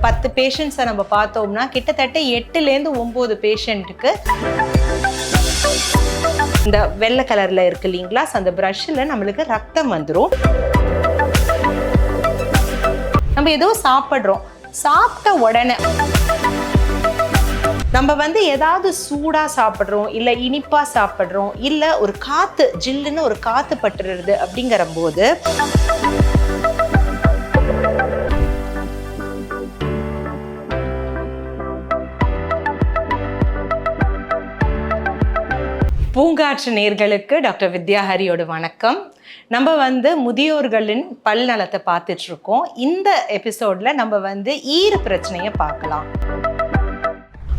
பத்து பேஷண்ட்ஸை நம்ம பார்த்தோம்னா கிட்டத்தட்ட எட்டுலேருந்து ஒம்பது பேஷண்ட்டுக்கு இந்த வெள்ளை கலரில் இருக்கு இல்லைங்களா? அந்த ப்ரஷ்ஷில் நம்மளுக்கு ரத்தம் வந்துடும் நம்ம ஏதோ சாப்பிட்றோம். சாப்பிட்ட உடனே நம்ம வந்து ஏதாவது சூடாக சாப்பிட்றோம் இல்லை இனிப்பாக சாப்பிட்றோம் இல்லை ஒரு காற்று ஜில்லுன்னு ஒரு காற்று பட்டுறது அப்படிங்கிற போது பூங்காற்று நேர்களுக்கு டாக்டர் வித்யாஹரியோட வணக்கம். நம்ம வந்து முதியோர்களின் பல் நலத்தை பார்த்துட்ருக்கோம். இந்த எபிசோடில் நம்ம வந்து ஈர பிரச்சனையை பார்க்கலாம்.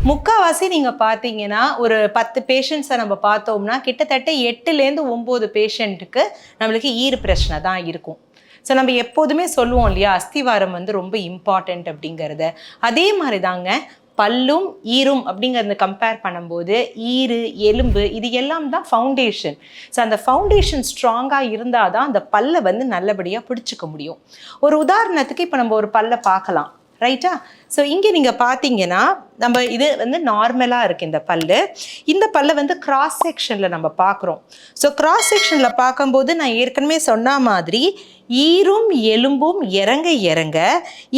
முக்கால்வாசி நீங்கள் பார்த்தீங்கன்னா ஒரு பத்து பேஷண்ட்ஸை நம்ம பார்த்தோம்னா கிட்டத்தட்ட எட்டுலேருந்து ஒம்பது பேஷண்ட்டுக்கு நம்மளுக்கு ஈறு பிரச்சனை தான் இருக்கும். ஸோ நம்ம எப்போதுமே சொல்லுவோம் இல்லையா அஸ்திவாரம் வந்து ரொம்ப இம்பார்ட்டண்ட் அப்படிங்கிறத. அதே மாதிரி தாங்க பல்லும் ஈரும் அப்படிங்கிறத கம்பேர் பண்ணும்போது ஈரு எலும்பு இது எல்லாம் தான் ஃபவுண்டேஷன் ஸோ அந்த ஃபவுண்டேஷன் ஸ்ட்ராங்காக இருந்தால் தான் அந்த பல்லை வந்து நல்லபடியாக பிடிச்சிக்க முடியும். ஒரு உதாரணத்துக்கு இப்போ நம்ம ஒரு பல்லை பார்க்கலாம். ரைட்டா ஸோ இங்கே நீங்கள் பார்த்தீங்கன்னா நம்ம இது வந்து நார்மலாக இருக்குது இந்த பல்லு. இந்த பல்லை வந்து கிராஸ் செக்ஷனில் நம்ம பார்க்குறோம். ஸோ கிராஸ் செக்ஷனில் பார்க்கும்போது நான் ஏற்கனவே சொன்ன மாதிரி ஈரும் எலும்பும் இறங்க இறங்க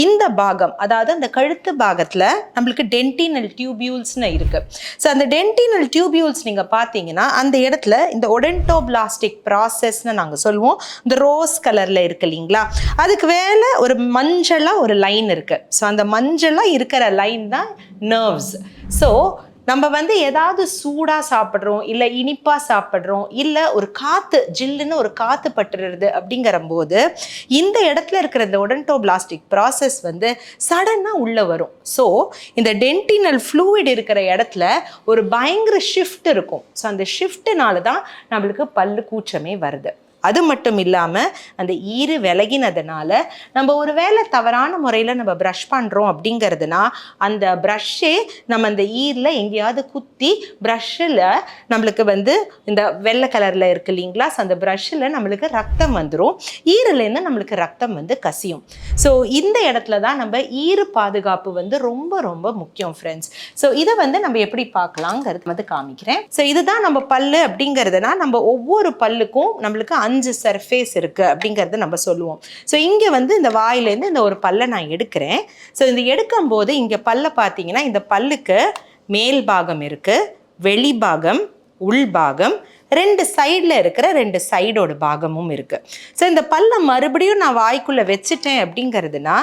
இந்த பாகம் அதாவது அந்த கழுத்து பாகத்தில் நம்மளுக்கு டென்டினல் டியூபியூல்ஸ்னு இருக்குது ஸோ அந்த டென்டினல் டியூபியூல்ஸ் நீங்கள் பார்த்தீங்கன்னா அந்த இடத்துல இந்த ஒடென்டோபிளாஸ்டிக் ப்ராசஸ்னு நாங்கள் சொல்லுவோம். இந்த ரோஸ் கலரில் இருக்கு இல்லைங்களா? அதுக்கு வேலை ஒரு மஞ்சளாக ஒரு லைன் இருக்குது ஸோ அந்த மஞ்சளாக இருக்கிற லைன் தான் நர்வ்ஸ் ஸோ நம்ம வந்து ஏதாவது சூடாக சாப்பிட்றோம் இல்லை இனிப்பாக சாப்பிட்றோம் இல்லை ஒரு காற்று ஜில்லுன்னு ஒரு காற்று பட்டுறது அப்படிங்கிற போது இந்த இடத்துல இருக்கிற இந்த ஒடன்டோபிளாஸ்டிக் ப்ராசஸ் வந்து சடனாக உள்ளே வரும். ஸோ இந்த டென்டினல் ஃப்ளூயிட் இருக்கிற இடத்துல ஒரு பயங்கர ஷிஃப்ட் இருக்கும். ஸோ அந்த ஷிஃப்ட்டுனால தான் நம்மளுக்கு பல்லு கூச்சமே வருது. அது மட்டும் இல்லாமல் அந்த ஈறு விலகினதுனால நம்ம ஒரு வேளை தவறான முறையில் நம்ம ப்ரஷ் பண்ணுறோம் அப்படிங்கிறதுனா அந்த ப்ரஷ்ஷே நம்ம அந்த ஈரில் எங்கேயாவது குத்தி ப்ரஷ்ஷில் நம்மளுக்கு வந்து இந்த வெள்ளை கலரில் இருக்கு இல்லைங்களா? அந்த ப்ரஷ்ஷில் நம்மளுக்கு ரத்தம் வந்துடும் ஈரலேருந்து நம்மளுக்கு ரத்தம் வந்து கசியும். ஸோ இந்த இடத்துல தான் நம்ம ஈறு பாதுகாப்பு வந்து ரொம்ப ரொம்ப முக்கியம் ஃப்ரெண்ட்ஸ் ஸோ இதை வந்து நம்ம எப்படி பார்க்கலாங்கிறது வந்து காமிக்கிறேன். ஸோ இதுதான் நம்ம பல்லு அப்படிங்கிறதுனா நம்ம ஒவ்வொரு பல்லுக்கும் நம்மளுக்கு அஞ்சு சர்ஃபேஸ் இருக்குது அப்படிங்கிறத நம்ம சொல்லுவோம். ஸோ இங்கே வந்து இந்த வாயிலேருந்து இந்த ஒரு பல்லை நான் எடுக்கிறேன். ஸோ இந்த எடுக்கும்போது இங்கே பல்லை பார்த்தீங்கன்னா இந்த பல்லுக்கு மேல் பாகம் இருக்குது வெளி பாகம் உள் பாகம் ரெண்டு சைடில் இருக்கிற ரெண்டு சைடோட பாகமும் இருக்குது ஸோ இந்த பல்லை மறுபடியும் நான் வாய்க்குள்ளே வச்சுட்டேன் அப்படிங்கிறதுனா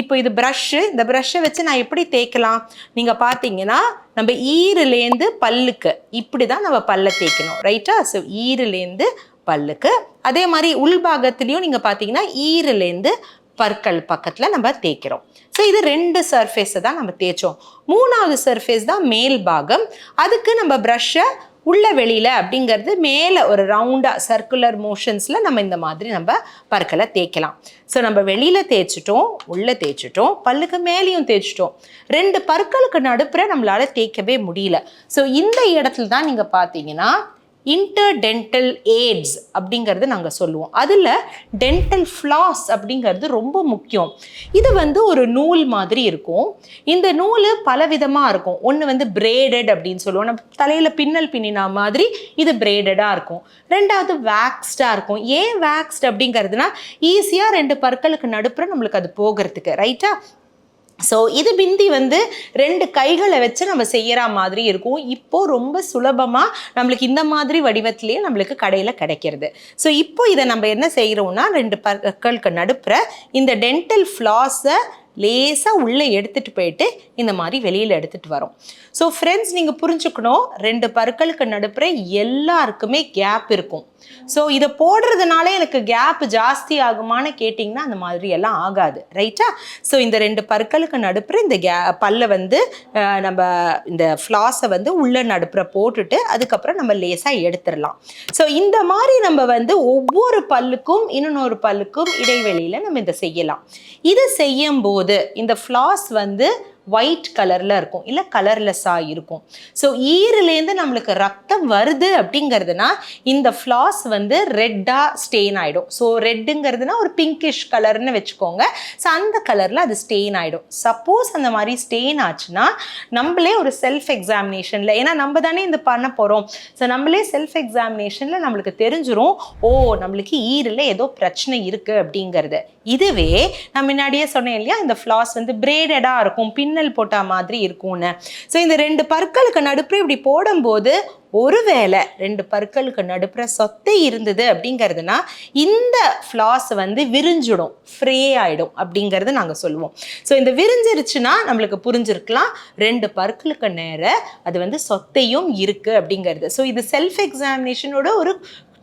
இப்போ இது ப்ரஷ்ஷு இந்த ப்ரஷ்ஷை வச்சு நான் எப்படி தேய்க்கலாம்? நீங்கள் பார்த்தீங்கன்னா நம்ம ஈருலேருந்து பல்லுக்கு இப்படி தான் நம்ம பல்லை தேய்க்கணும். ரைட்டா ஸோ ஈருலேருந்து பல்லுக்கு. அதே மாதிரி உள்பாகத்துலேயும் நீங்கள் பார்த்தீங்கன்னா ஈருலேருந்து பற்கள் பக்கத்தில் நம்ம தேய்க்கிறோம். ஸோ இது ரெண்டு சர்ஃபேஸை தான் நம்ம தேய்ச்சோம். மூணாவது சர்ஃபேஸ் தான் மேல் பாகம். அதுக்கு நம்ம ப்ரஷ்ஷை உள்ள வெளியில் அப்படிங்கிறது மேலே ஒரு ரவுண்டாக சர்க்குலர் மோஷன்ஸில் நம்ம இந்த மாதிரி நம்ம பற்களை தேய்க்கலாம். ஸோ நம்ம வெளியில் தேய்ச்சிட்டோம் உள்ளே தேய்ச்சிட்டோம் பல்லுக்கு மேலேயும் தேய்ச்சிட்டோம். ரெண்டு பற்களுக்கு நடுப்புற நம்மளால் தேய்க்கவே முடியல. ஸோ இந்த இடத்துல தான் நீங்கள் பார்த்தீங்கன்னா இன்டர்டென்டல் ஏட்ஸ் அப்படிங்கிறது நாங்கள் சொல்லுவோம். அதில் டென்டல் ஃப்ளாஸ் அப்படிங்கிறது ரொம்ப முக்கியம். இது வந்து ஒரு நூல் மாதிரி இருக்கும். இந்த நூல் பலவிதமாக இருக்கும். ஒன்று வந்து பிரேடட் அப்படின்னு சொல்லுவோம். நம்ம தலையில் பின்னல் பின்னினா மாதிரி இது பிரேடடாக இருக்கும். ரெண்டாவது வேக்ஸ்டாக இருக்கும். ஏன் வேக்ஸ்ட் அப்படிங்கிறதுனா ஈஸியாக ரெண்டு பற்களுக்கு நடுப்புற நம்மளுக்கு அது போகிறதுக்கு ரைட்டா ஸோ இது பிந்தி வந்து ரெண்டு கைகளை வச்சு நம்ம செய்கிற மாதிரி இருக்கும். இப்போது ரொம்ப சுலபமாக நம்மளுக்கு இந்த மாதிரி வடிவத்திலேயே நம்மளுக்கு கடையில் கிடைக்கிறது. ஸோ இப்போ இதை நம்ம என்ன செய்கிறோம்னா ரெண்டு பற்களுக்கு நடுப்புற இந்த டென்டல் ஃப்ளாஸை லேசாக உள்ளே எடுத்துகிட்டு போயிட்டு இந்த மாதிரி வெளியில் எடுத்துகிட்டு வரோம். ஸோ ஃப்ரெண்ட்ஸ் நீங்கள் புரிஞ்சுக்கணும். ரெண்டு பற்களுக்கு நடுப்புற எல்லாருக்குமே கேப் இருக்கும். ஸோ இதை போடுறதுனால எனக்கு கேப் ஜாஸ்தி ஆகுமான்னு கேட்டிங்கன்னா அந்த மாதிரி எல்லாம் ஆகாது. ரைட்டா ஸோ இந்த ரெண்டு பற்களுக்கு நடுப்புற இந்த கே பல்லை வந்து நம்ம இந்த ஃப்ளாஸை வந்து உள்ளே நடுப்புற போட்டுட்டு அதுக்கப்புறம் நம்ம லேசாக எடுத்துடலாம். ஸோ இந்த மாதிரி நம்ம வந்து ஒவ்வொரு பல்லுக்கும் இன்னொரு பல்லுக்கும் இடைவெளியில் நம்ம இதை செய்யலாம். இது செய்யும் போது இந்த ஃப்ளாஸ் வந்து ஒயிட் கலரில் இருக்கும் இல்லை கலர்லெஸ்ஸாக இருக்கும். ஸோ ஈரிலேருந்து நம்மளுக்கு ரத்தம் வருது அப்படிங்கிறதுனா இந்த ஃப்ளாஸ் வந்து ரெட்டாக ஸ்டெயின் ஆகிடும் ஸோ ரெட்டுங்கிறதுனா ஒரு பிங்கிஷ் கலர்னு வச்சுக்கோங்க. ஸோ அந்த கலரில் அது ஸ்டெயின் ஆகிடும் சப்போஸ் அந்த மாதிரி ஸ்டெயின் ஆச்சுன்னா நம்மளே ஒரு செல்ஃப் எக்ஸாமினேஷனில் ஏன்னா நம்ம தானே இந்த பண்ண போகிறோம் ஸோ நம்மளே செல்ஃப் எக்ஸாமினேஷனில் நம்மளுக்கு தெரிஞ்சிரும் ஓ நம்மளுக்கு ஈரில் ஏதோ பிரச்சனை இருக்குது அப்படிங்கிறது. இதுவே நான் முன்னாடியே சொன்னேன் இல்லையா இந்த ஃப்ளாஸ் வந்து பிரேடடாக இருக்கும். பின் மின்னல் போட்ட மாதிரி இருக்கும்னு. ஸோ இந்த ரெண்டு பற்களுக்கு நடுப்புற இப்படி போடும்போது ஒருவேளை ரெண்டு பற்களுக்கு நடுப்புற சொத்தை இருந்தது அப்படிங்கிறதுனா இந்த ஃப்ளாஸ் வந்து விரிஞ்சிடும் ஃப்ரே ஆகிடும் அப்படிங்கிறது நாங்கள் சொல்லுவோம். ஸோ இந்த விரிஞ்சிருச்சுன்னா நம்மளுக்கு புரிஞ்சிருக்கலாம் ரெண்டு பற்களுக்கு நேர அது வந்து சொத்தையும் இருக்குது அப்படிங்கிறது. ஸோ இது செல்ஃப் எக்ஸாமினேஷனோட ஒரு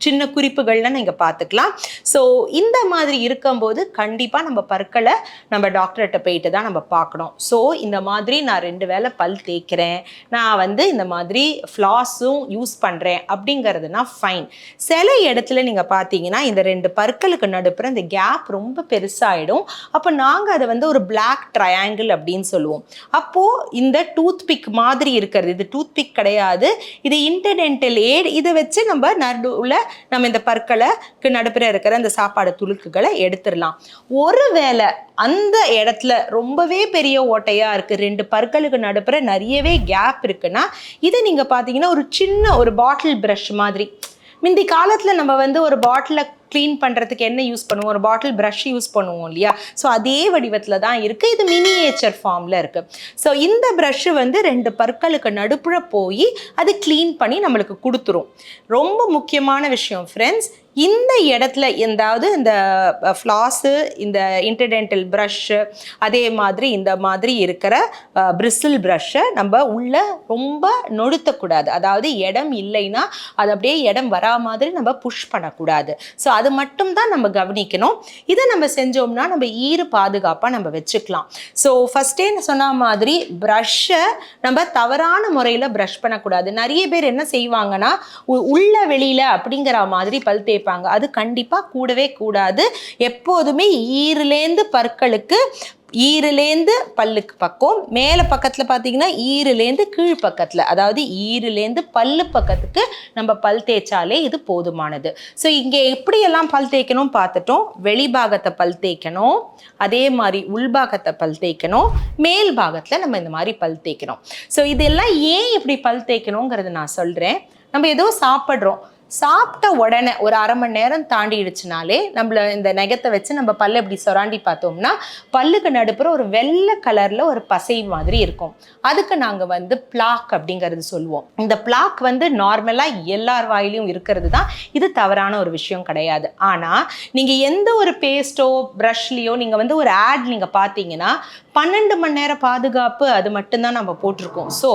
சின்ன குறிப்புகள்லாம் நீங்கள் பார்த்துக்கலாம் ஸோ இந்த மாதிரி இருக்கும்போது கண்டிப்பாக நம்ம பற்களை நம்ம டாக்டர்கிட்ட போயிட்டு தான் நம்ம பார்க்கணும். ஸோ இந்த மாதிரி நான் ரெண்டு வேளை பல் தேய்க்கிறேன். நான் வந்து இந்த மாதிரி ஃப்ளாஸும் யூஸ் பண்ணுறேன் அப்படிங்கிறதுனா ஃபைன் சில இடத்துல நீங்கள் பார்த்தீங்கன்னா இந்த ரெண்டு பற்களுக்கு நடுப்புற இந்த கேப் ரொம்ப பெருசாகிடும் அப்போ நாங்கள் அதை வந்து ஒரு பிளாக் ட்ரையாங்கிள் அப்படின்னு சொல்லுவோம். அப்போது இந்த டூத் பிக் மாதிரி இருக்கிறது இது டூத் பிக் கிடையாது. இது இன்டர்டென்டல் ஏட் இதை வச்சு நம்ம நடுவில் நம்ம இந்த பற்களுக்கு நடுப்புற இருக்கிற அந்த சாப்பாடு துளுக்குகளை எடுத்துடலாம். ஒருவேளை அந்த இடத்துல ரொம்பவே பெரிய ஓட்டையாக இருக்குது ரெண்டு பற்களுக்கு நடுப்புற நிறையவே கேப் இருக்குன்னா இதை நீங்கள் பார்த்தீங்கன்னா ஒரு சின்ன ஒரு பாட்டில் ப்ரஷ் மாதிரி. முந்தி காலத்தில் நம்ம வந்து ஒரு பாட்டிலை க்ளீன் பண்ணுறதுக்கு என்ன யூஸ் பண்ணுவோம்? ஒரு பாட்டில் ப்ரஷ் யூஸ் பண்ணுவோம் இல்லையா? ஸோ அதே வடிவத்தில் தான் இருக்குது இது மினியேச்சர் ஃபார்மில் இருக்குது ஸோ இந்த ப்ரஷ்ஷு வந்து ரெண்டு பற்களுக்கு நடுப்புற போய் அது க்ளீன் பண்ணி நம்மளுக்கு கொடுத்துரும். ரொம்ப முக்கியமான விஷயம் ஃப்ரெண்ட்ஸ் இந்த இடத்துல எந்தாவது இந்த ஃப்ளாஸு இந்த இன்டர்டென்டல் ப்ரஷ்ஷு அதே மாதிரி இந்த மாதிரி இருக்கிற பிரிசில் ப்ரஷ்ஷை நம்ம உள்ள ரொம்ப நொடுத்தக்கூடாது. அதாவது இடம் இல்லைன்னா அது அப்படியே இடம் வரா மாதிரி நம்ம புஷ் பண்ணக்கூடாது. ஸோ அது மட்டும் தான் நம்ம கவனிக்கணும். இதை நம்ம செஞ்சோம்னா நம்ம ஈறு பாதுகாப்பாக நம்ம வச்சுக்கலாம். ஸோ ஃபஸ்ட்டே சொன்ன மாதிரி ப்ரஷ்ஷை நம்ம தவறான முறையில் ப்ரஷ் பண்ணக்கூடாது. நிறைய பேர் என்ன செய்வாங்கன்னா உ- உள்ள வெளியில் அப்படிங்கிற மாதிரி பல் தேய்ப்பாங்க அது கண்டிப்பாக கூடவே கூடாது. எப்போதுமே ஈருலேந்து பற்களுக்கு ஈருலேந்து பல்லுக்கு பக்கம் மேலே பக்கத்தில் பார்த்தீங்கன்னா ஈருலேந்து கீழ் பக்கத்தில் அதாவது ஈருலேந்து பல்லு பக்கத்துக்கு நம்ம பல் தேய்ச்சாலே இது போதுமானது. ஸோ இங்கே எப்படியெல்லாம் பல் தேய்க்கணும் பார்த்துட்டோம். வெளிபாகத்தை பல் தேய்க்கணும் அதே மாதிரி உள்பாகத்தை பல் தேய்க்கணும் மேல் பாகத்தில் நம்ம இந்த மாதிரி பல் தேய்க்கணும். ஸோ இதெல்லாம் ஏன் இப்படி பல் தேய்க்கணுங்கிறது நான் சொல்கிறேன் நம்ம ஏதோ சாப்பிட்றோம். சாப்பிட்ட உடனே ஒரு அரை மணி நேரம் தாண்டிடுச்சுனாலே நம்மள இந்த நெகத்தை வச்சு நம்ம பல்லு இப்படி சொராண்டி பார்த்தோம்னா பல்லுக்கு நடுப்புற ஒரு வெள்ளை கலரில் ஒரு பசை மாதிரி இருக்கும். அதுக்கு நாங்கள் வந்து பிளாக் அப்படிங்கிறது சொல்லுவோம். இந்த பிளாக் வந்து நார்மலாக எல்லார் வாயிலையும் இருக்கிறது தான். இது தவறான ஒரு விஷயம் கிடையாது. ஆனால் நீங்கள் எந்த ஒரு பேஸ்ட்டோ ப்ரஷ்லேயோ நீங்கள் வந்து ஒரு ஆட் நீங்கள் பார்த்தீங்கன்னா பன்னெண்டு மணி நேரம் பாதுகாப்பு அது மட்டும்தான் நம்ம போட்டிருக்கோம். ஸோ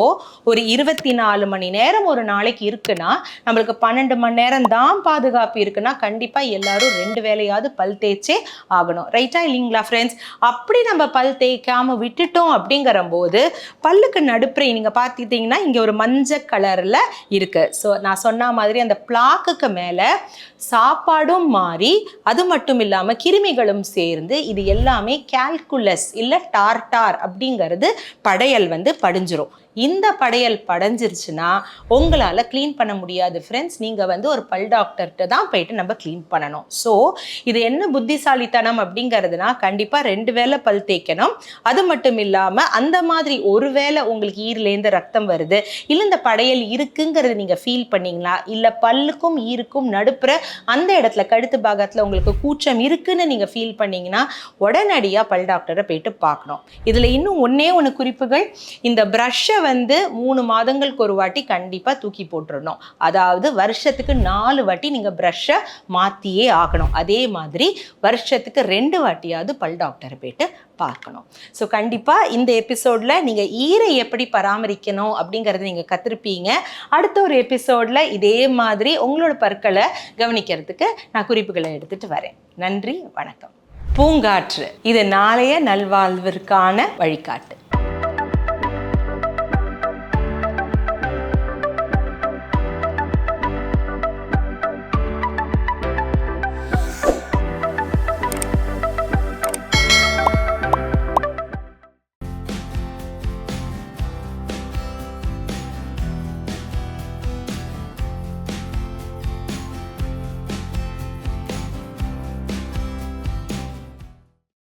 ஒரு இருபத்தி நாலு மணி நேரம் ஒரு நாளைக்கு இருக்குன்னா நம்மளுக்கு பன்னெண்டு மணி நேரம் தான் பாதுகாப்பு இருக்குன்னா கண்டிப்பாக எல்லாரும் ரெண்டு வேலையாவது பல் தேய்ச்சே ஆகணும். ரைட்டா இல்லைங்களா ஃப்ரெண்ட்ஸ் அப்படி நம்ம பல் தேய்க்காமல் விட்டுட்டோம் அப்படிங்கிற போது பல்லுக்கு நடுப்புறை நீங்கள் பார்த்துக்கிட்டிங்கன்னா இங்கே ஒரு மஞ்சள் கலரில் இருக்குது ஸோ நான் சொன்ன மாதிரி அந்த பிளாக்குக்கு மேலே சாப்பாடும் மாறி அது மட்டும் இல்லாமல் கிருமிகளும் சேர்ந்து இது எல்லாமே கால்குலஸ் இல்லை டார்டார் அப்படிங்கிறது படையல் வந்து படிஞ்சிரும். இந்த படையல் படைஞ்சிருச்சுன்னா உங்களால் க்ளீன் பண்ண முடியாது ஃப்ரெண்ட்ஸ் நீங்கள் வந்து ஒரு பல் டாக்டர்கிட்ட தான் போயிட்டு நம்ம க்ளீன் பண்ணணும். ஸோ இது என்ன புத்திசாலித்தனம் அப்படிங்கிறதுனா கண்டிப்பாக ரெண்டு வேளை பல் தேய்க்கணும். அது மட்டும் இல்லாமல் அந்த மாதிரி ஒரு வேளை உங்களுக்கு ஈரிலேருந்து ரத்தம் வருது இல்லை இந்த படையல் இருக்குங்கிறது நீங்கள் ஃபீல் பண்ணீங்களா? இல்லை பல்லுக்கும் ஈருக்கும் நடுப்புற அந்த இடத்துல கழுத்து பாகத்தில் உங்களுக்கு கூச்சம் இருக்குன்னு நீங்கள் ஃபீல் பண்ணிங்கன்னா உடனடியாக பல் டாக்டரை போயிட்டு பார்க்கணும். இதில் இன்னும் ஒன்றே ஒன்று குறிப்புகள். இந்த ப்ரஷ்ஷை வந்து மூணு மாதங்களுக்கு ஒரு வாட்டி கண்டிப்பாக தூக்கி போட்டுறணும். அதாவது வருஷத்துக்கு நாலு வாட்டி நீங்கள் ப்ரஷ்ஷை மாற்றியே ஆகணும். அதே மாதிரி வருஷத்துக்கு ரெண்டு வாட்டியாவது பல் டாக்டரை போயிட்டு பார்க்கணும். ஸோ கண்டிப்பாக இந்த எபிசோடில் நீங்கள் ஈரை எப்படி பராமரிக்கணும் அப்படிங்கிறத நீங்கள் கற்றுருப்பீங்க அடுத்த ஒரு எபிசோடில் இதே மாதிரி உங்களோட பற்களை கவனிக்கிறதுக்கு நான் குறிப்புகளை எடுத்துகிட்டு வரேன். நன்றி வணக்கம். பூங்காற்று இது நாளைய நல்வாழ்விற்கான வழிகாட்டு.